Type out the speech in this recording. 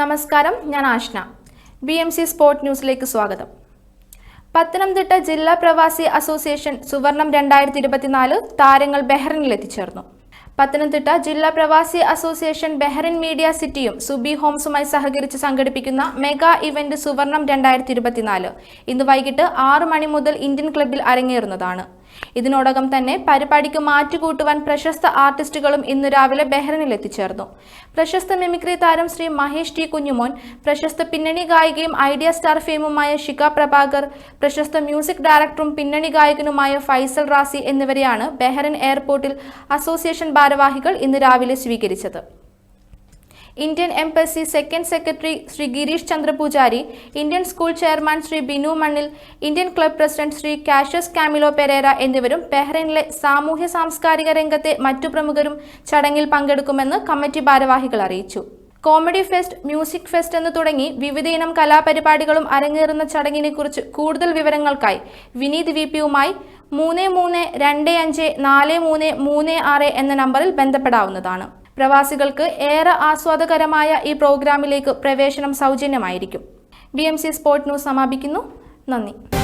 നമസ്കാരം ഞാൻ Ashna. B M C sport ന്യൂസിലേക്ക് സ്വാഗതം. പത്തനംതിട്ട ജില്ലാ പ്രവാസി അസോസിയേഷൻ സുവർണം രണ്ടായിരത്തി ഇരുപത്തിനാല് താരങ്ങൾ ബെഹ്റിനിൽ എത്തിച്ചേർന്നു. പത്തനംതിട്ട ജില്ലാ പ്രവാസി അസോസിയേഷൻ ബെഹ്റിൻ മീഡിയ സിറ്റിയും സുബി ഹോംസുമായി സഹകരിച്ച് സംഘടിപ്പിക്കുന്ന മെഗാ ഇവന്റ് സുവർണം രണ്ടായിരത്തി ഇരുപത്തിനാല് ഇന്ന് വൈകിട്ട് ആറ് മണി മുതൽ ഇന്ത്യൻ ക്ലബിൽ അരങ്ങേറുന്നതാണ്. ഇതിനോടകം തന്നെ പരിപാടിക്ക് മാറ്റുകൂട്ടുവാൻ പ്രശസ്ത ആർട്ടിസ്റ്റുകളും ഇന്ന് രാവിലെ ബെഹ്റിനിൽ എത്തിച്ചേർന്നു. പ്രശസ്ത മിമിക്രി താരം ശ്രീ മഹേഷ് ടി കുഞ്ഞുമോൻ പ്രശസ്ത പിന്നണി ഗായികയും ഐഡിയ സ്റ്റാർ ഫെയിമുമായ ഷിക പ്രഭാകർ പ്രശസ്ത മ്യൂസിക് ഡയറക്ടറും പിന്നണി ഗായകനുമായ ഫൈസൽ റാസി എന്നിവരെയാണ് ബെഹ്റിൻ എയർപോർട്ടിൽ അസോസിയേഷൻ ഭാരവാഹികൾ ഇന്ന് രാവിലെ സ്വീകരിച്ചത്. Indian embassy second secretary Shri Girish Chandra Poojari Indian school chairman Shri Binu Mannil Indian club president Shri Cassius Camilo Pereira എന്നിവരും ബഹ്റൈനിലെ സാമൂഹ്യ സാംസ്കാരിക രംഗത്തെ മറ്റു പ്രമുഖരും ചടങ്ങിൽ പങ്കെടുക്കുമെന്ന് കമ്മിറ്റി ഭാരവാഹികൾ അറിയിച്ചു. കോമഡി ഫെസ്റ്റ് മ്യൂസിക് ഫെസ്റ്റ് എന്ന് തുടങ്ങി വിവിധയിനം കലാപരിപാടികളും അരങ്ങേറുന്ന ചടങ്ങിനെ കുറിച്ച് കൂടുതൽ വിവരങ്ങൾക്കായി വിനീത് വി പിയുമായി മൂന്ന് മൂന്ന് രണ്ട് അഞ്ച് നാല് മൂന്ന് മൂന്ന് ആറ് എന്ന നമ്പറിൽ ബന്ധപ്പെടാവുന്നതാണ്. പ്രവാസികൾക്ക് ഏറെ ആസ്വാദകരമായ ഈ പ്രോഗ്രാമിലേക്ക് പ്രവേശനം സൗജന്യമായിരിക്കും. B M C sport news സമാപിക്കുന്നു. നന്ദി.